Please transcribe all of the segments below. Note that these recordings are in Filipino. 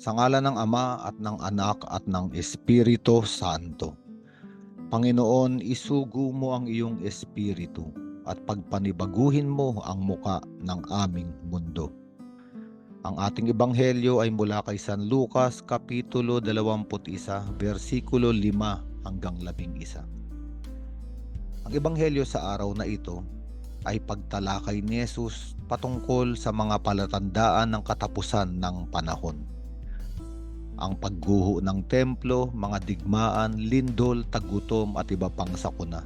Sa ngala ng Ama at ng Anak at ng Espiritu Santo. Panginoon, isugo mo ang iyong espiritu at pagpanibaguhin mo ang muka ng aming mundo. Ang ating ebanghelyo ay mula kay San Lucas kapitulo 21 versikulo 5 hanggang 11. Ang ebanghelyo sa araw na ito ay pagtalakay ni Jesus patungkol sa mga palatandaan ng katapusan ng panahon. Ang pagguho ng templo, mga digmaan, lindol, tagutom at iba pang sakuna.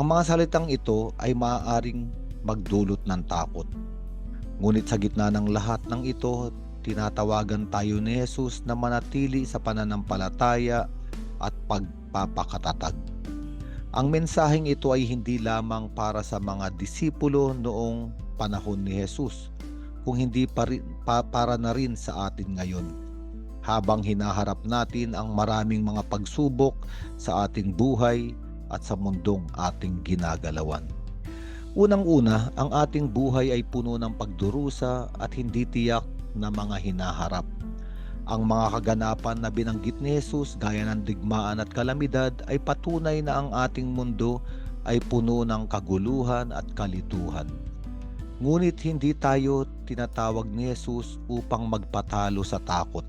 Ang mga salitang ito ay maaaring magdulot ng takot. Ngunit sa gitna ng lahat ng ito, tinatawagan tayo ni Jesus na manatili sa pananampalataya at pagpapakatatag. Ang mensaheng ito ay hindi lamang para sa mga disipulo noong panahon ni Jesus, kung hindi pa rin, pa, para na rin sa atin ngayon. Habang hinaharap natin ang maraming mga pagsubok sa ating buhay at sa mundong ating ginagalawan. Unang-una, ang ating buhay ay puno ng pagdurusa at hindi tiyak na mga hinaharap. Ang mga kaganapan na binanggit ni Jesus gaya ng digmaan at kalamidad ay patunay na ang ating mundo ay puno ng kaguluhan at kalituhan. Ngunit hindi tayo tinatawag ni Jesus upang magpatalo sa takot.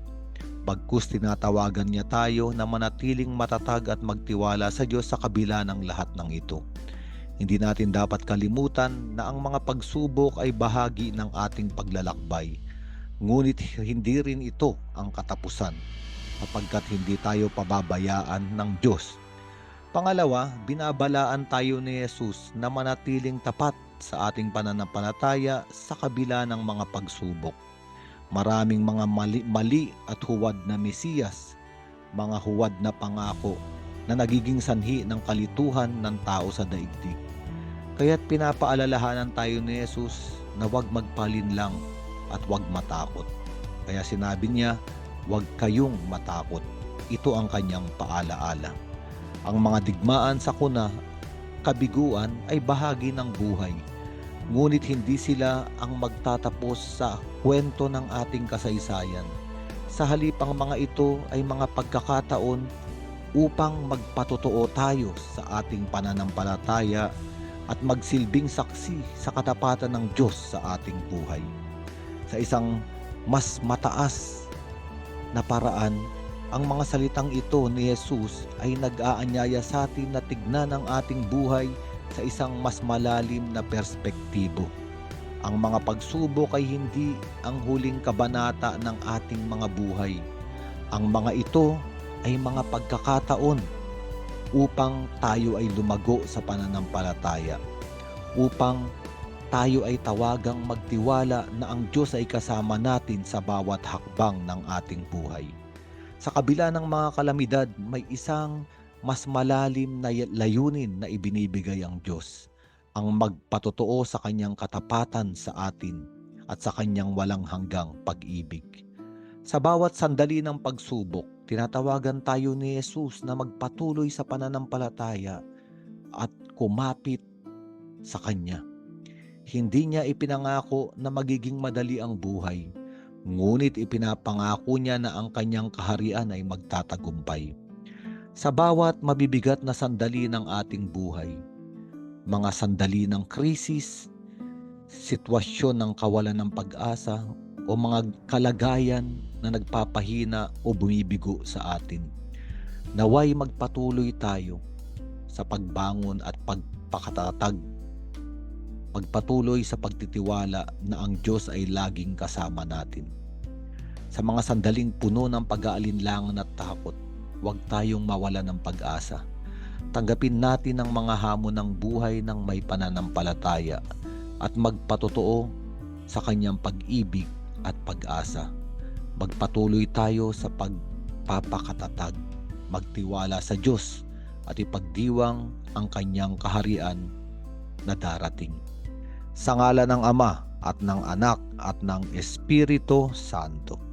Bagkus tinatawagan niya tayo na manatiling matatag at magtiwala sa Diyos sa kabila ng lahat ng ito. Hindi natin dapat kalimutan na ang mga pagsubok ay bahagi ng ating paglalakbay. Ngunit hindi rin ito ang katapusan kapagkat hindi tayo pababayaan ng Diyos. Pangalawa, binabalaan tayo ni Jesus na manatiling tapat sa ating pananampalataya sa kabila ng mga pagsubok. Maraming mga mali, mali at huwad na Mesiyas, mga huwad na pangako na nagiging sanhi ng kalituhan ng tao sa daigdig. Kaya't pinapaalalahanan tayo ni Jesus na huwag magpalinlang at huwag matakot. Kaya sinabi niya, huwag kayong matakot. Ito ang kanyang paalaala. Ang mga digmaan sa kuna, kabiguan ay bahagi ng buhay. Ngunit hindi sila ang magtatapos sa kwento ng ating kasaysayan. Sa halip ang mga ito ay mga pagkakataon upang magpatotoo tayo sa ating pananampalataya at magsilbing saksi sa katapatan ng Diyos sa ating buhay. Sa isang mas mataas na paraan, ang mga salitang ito ni Jesus ay nag-aanyaya sa atin na tignan ang ating buhay sa isang mas malalim na perspektibo. Ang mga pagsubok ay hindi ang huling kabanata ng ating mga buhay. Ang mga ito ay mga pagkakataon upang tayo ay lumago sa pananampalataya. Upang tayo ay tawagang magtiwala na ang Diyos ay kasama natin sa bawat hakbang ng ating buhay. Sa kabila ng mga kalamidad, may isang mas malalim na layunin na ibinibigay ang Diyos, ang magpatotoo sa kanyang katapatan sa atin at sa kanyang walang hanggang pag-ibig. Sa bawat sandali ng pagsubok, tinatawagan tayo ni Jesus na magpatuloy sa pananampalataya at kumapit sa Kanya. Hindi niya ipinangako na magiging madali ang buhay, ngunit ipinapangako niya na ang Kanyang kaharian ay magtatagumpay sa bawat mabibigat na sandali ng ating buhay. Mga sandali ng krisis, sitwasyon ng kawalan ng pag-asa, o mga kalagayan na nagpapahina o bumibigo sa atin. Naway magpatuloy tayo sa pagbangon at pagpakatatag. Magpatuloy sa pagtitiwala na ang Diyos ay laging kasama natin. Sa mga sandaling puno ng pag-aalinlangan at takot, huwag tayong mawala ng pag-asa. Tanggapin natin ang mga hamon ng buhay ng may pananampalataya at magpatotoo sa kanyang pag-ibig at pag-asa. Magpatuloy tayo sa pagpapakatatag, magtiwala sa Diyos at ipagdiwang ang kanyang kaharian na darating. Sa ngala ng Ama at ng Anak at ng Espiritu Santo.